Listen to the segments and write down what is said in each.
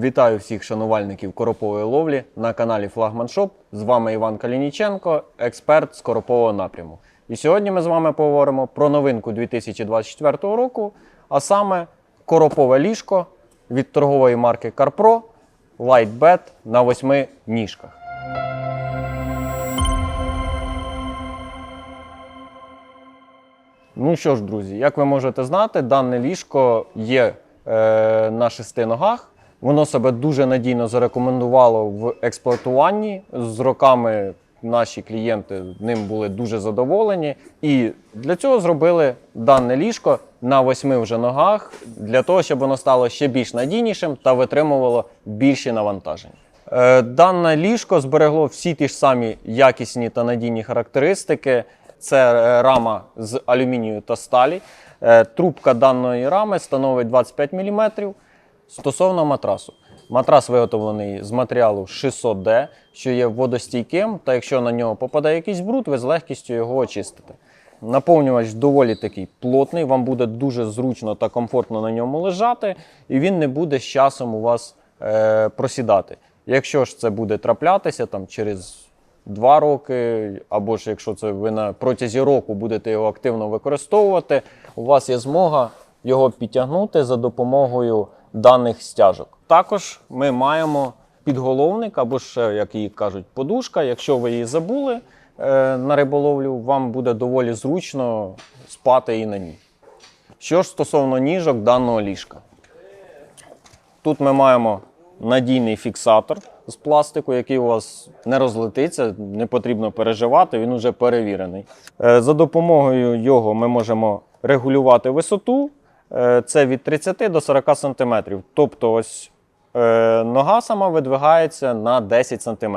Вітаю всіх шанувальників коропової ловлі на каналі Флагман Шоп. З вами Іван Калініченко, експерт з коропового напряму. І сьогодні ми з вами поговоримо про новинку 2024 року, а саме коропове ліжко від торгової марки CarPro Lightbed на восьми ніжках. Ну що ж, друзі, як ви можете знати, дане ліжко є е, на шести ногах. Воно себе дуже надійно зарекомендувало в експлуатуванні. З роками наші клієнти ним були дуже задоволені. І для цього зробили дане ліжко на восьми вже ногах, для того, щоб воно стало ще більш надійнішим та витримувало більші навантаження. Е, Дане ліжко зберегло всі ті ж самі якісні та надійні характеристики. Це е, рама з алюмінію та сталі. Е, Трубка даної рами становить 25 мм. Стосовно матрасу. Матрас виготовлений з матеріалу 600D, що є водостійким, та якщо на нього попадає якийсь бруд, ви з легкістю його очистите. Наповнювач доволі такий плотний, вам буде дуже зручно та комфортно на ньому лежати, і він не буде з часом у вас е, просідати. Якщо ж це буде траплятися там, через два роки, або ж якщо це ви на протязі року будете його активно використовувати, у вас є змога його підтягнути за допомогою даних стяжок. Також ми маємо підголовник, або ж, як її кажуть, подушка. Якщо ви її забули е, на риболовлю, вам буде доволі зручно спати і на ній. Що ж стосовно ніжок даного ліжка. Тут ми маємо надійний фіксатор з пластику, який у вас не розлетиться, не потрібно переживати, він вже перевірений. Е, За допомогою його ми можемо регулювати висоту. Е, Це від 30 до 40 см. Тобто, ось е, нога сама видвигається на 10 см.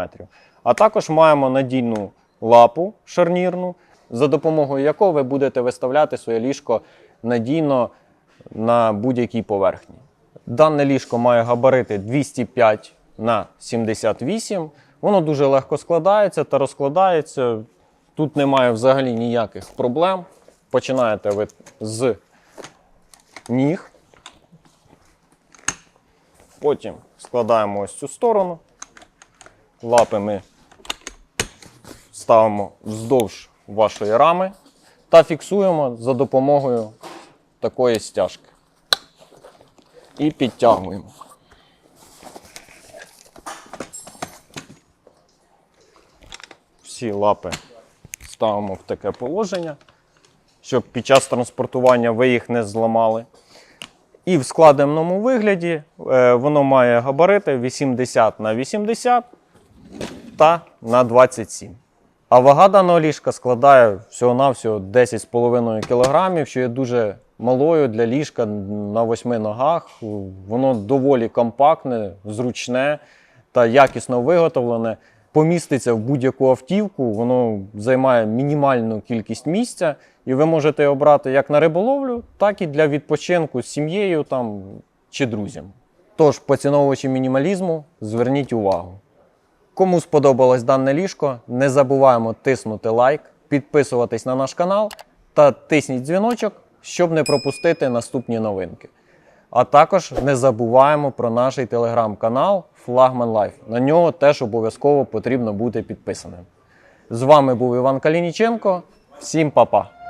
А також маємо надійну лапу шарнірну, за допомогою якої ви будете виставляти своє ліжко надійно на будь-якій поверхні. Дане ліжко має габарити 205 на 78. Воно дуже легко складається та розкладається. Тут немає взагалі ніяких проблем. Починаєте ви з ніг. Потім складаємо ось цю сторону. Лапи ми ставимо вздовж вашої рами та фіксуємо за допомогою такої стяжки і підтягуємо. Всі лапи ставимо в таке положення, щоб під час транспортування ви їх не зламали. І в складеному вигляді е, воно має габарити 80 на 80 та на 27. А вага даного ліжка складає всього-навсього 10,5 кг, що є дуже малою для ліжка на восьми ногах. Воно доволі компактне, зручне та якісно виготовлене. Поміститься в будь-яку автівку, воно займає мінімальну кількість місця, і ви можете обрати як на риболовлю, так і для відпочинку з сім'єю там, чи друзям. Тож, поціновувачі мінімалізму, зверніть увагу. Кому сподобалось дане ліжко, не забуваємо тиснути лайк, підписуватись на наш канал та тисніть дзвіночок, щоб не пропустити наступні новинки. А також не забуваємо про наш телеграм-канал Флагман Лайф. На нього теж обов'язково потрібно бути підписаним. З вами був Іван Калініченко. Всім па-па!